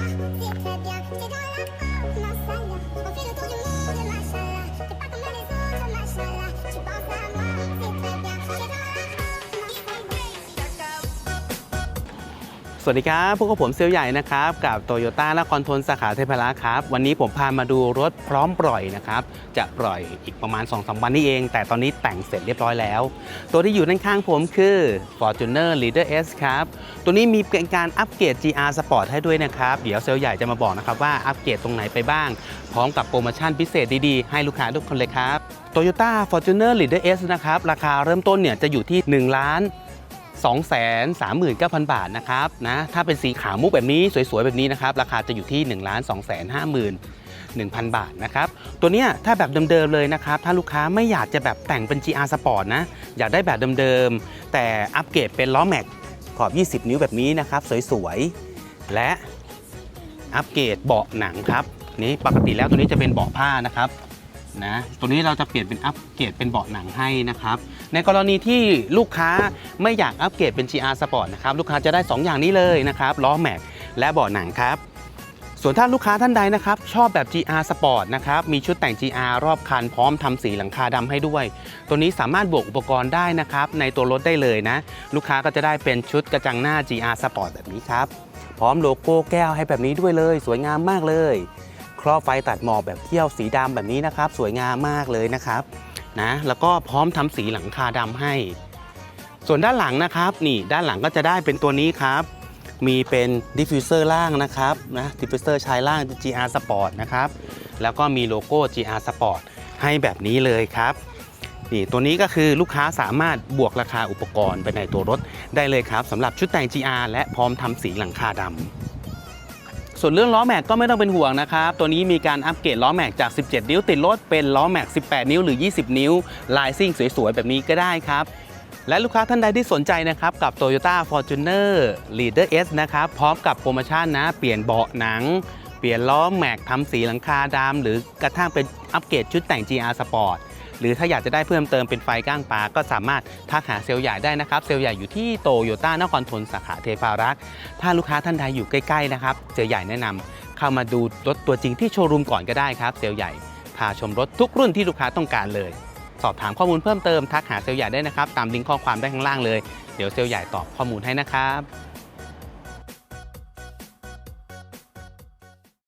Bye. สวัสดีครับพวกบผมเซลใหญ่นะครับกับโตโยต้านครทนสาขาเทพารักษ์ครับ วันนี้ผมพามาดูรถพร้อมปล่อยนะครับ จะปล่อยอีกประมาณ2-3วันนี้เอง แต่ตอนนี้แต่งเสร็จเรียบร้อยแล้ว ตัวที่อยู่ด้านข้างผมคือ Fortuner Leader S ครับ ตัวนี้มีการอัปเกรด GR Sport ให้ด้วยนะครับ เดี๋ยวเซลลใหญ่จะมาบอกนะครับว่าอัปเกรดตรงไหนไปบ้าง พร้อมกับโปรโมชั่นพิเศษดีๆ ให้ลูกค้าทุกคนเลยครับ Toyota Fortuner Leader S นะครับราคาเริ่มต้นเนี่ยจะอยู่ที่1ล้าน 239,000 บาทนะครับนะถ้าเป็นสีขาวมุกแบบนี้สวยๆแบบนี้นะครับราคาจะอยู่ที่1 2 5 0 0 0 1,000 บาทนะครับ ตัวเนี้ยถ้าแบบเดิมๆเลยนะครับ ถ้าลูกค้าไม่อยากจะแบบแต่งเป็น GR Sport นะ อยากได้แบบเดิมๆ แต่อัปเกรดเป็นล้อแม็กขอบ 20 นิ้วแบบนี้นะครับ สวยๆ และอัปเกรดเบาะหนังครับ นี่ปกติแล้วตัวนี้จะเป็นเบาะผ้านะครับ นะตัวนี้เราจะเปลี่ยนเป็นอัปเกรดเป็นเบาะหนังให้นะครับ ในกรณีที่ลูกค้าไม่อยากอัปเกรดเป็น GR Sport นะครับลูกค้าจะได้ 2 อย่างนี้เลยนะครับล้อแม็กและเบาะหนังครับส่วนถ้าลูกค้าท่านใดนะครับ ชอบแบบ GR Sport นะครับ มีชุดแต่ง GR รอบคันพร้อมทำสีหลังคาดำให้ด้วย ตัวนี้สามารถบวกอุปกรณ์ได้นะครับ ในตัวรถได้เลยนะ ลูกค้าก็จะได้เป็นชุดกระจังหน้า GR Sport แบบนี้ครับ พร้อมโลโก้แก้วให้แบบนี้ด้วยเลย สวยงามมากเลย ครอบไฟตัดหมอกแบบเที่ยวสีดำแบบนี้นะครับ สวยงามมากเลยนะครับนะแล้วก็พร้อมทำสีหลังคาดำให้ ส่วนด้านหลังนะครับนี่ด้านหลังก็จะได้เป็นตัวนี้ครับ มีเป็นดิฟฟิวเซอร์ล่างนะครับนะดิฟฟิวเซอร์ชายล่าง GR Sport นะครับแล้วก็มีโลโก้ GR Sport ให้แบบนี้เลยครับนี่ตัวนี้ก็คือลูกค้าสามารถบวกราคาอุปกรณ์ไปในตัวรถได้เลยครับสำหรับชุดแต่ง GR และพร้อมทำสีหลังคาดำ ส่วนเรื่องล้อแม็กก็ไม่ต้องเป็นห่วงนะครับ ตัวนี้มีการอัปเกรดล้อแม็กจาก 17 นิ้วติดรถเป็นล้อแม็ก 18 นิ้วหรือ 20 นิ้ว ลายซิ่งสวยๆ แบบนี้ก็ได้ครับ และลูกค้าท่านใดที่สนใจนะครับกับ Toyota Fortuner Leader S นะครับพร้อมกับโปรโมชั่นนะ เปลี่ยนเบาะหนัง เปลี่ยนล้อแม็กทำสีหลังคาดำหรือกระทั่งเป็นอัปเกรดชุดแต่ง GR Sport หรือถ้าอยากจะได้เพิ่มเติมเป็นไฟก้างปลาก็สามารถทักหาเซลล์ใหญ่ได้นะครับเซลล์ใหญ่อยู่ที่โตโยต้านครทนสาขาเทพารักษ์ถ้าลูกค้าท่านใดอยู่ใกล้ๆนะครับเซลล์ใหญ่แนะนำเข้ามาดูรถตัวจริงที่โชว์รูมก่อนก็ได้ครับเซลล์ใหญ่พาชมรถทุกรุ่นที่ลูกค้าต้องการเลย สอบถามข้อมูลเพิ่มเติมทักหาเซลล์ใหญ่ได้นะครับตามลิงก์ข้อความได้ข้างล่างเลยเดี๋ยวเซลล์ใหญ่ตอบข้อมูลให้นะครับ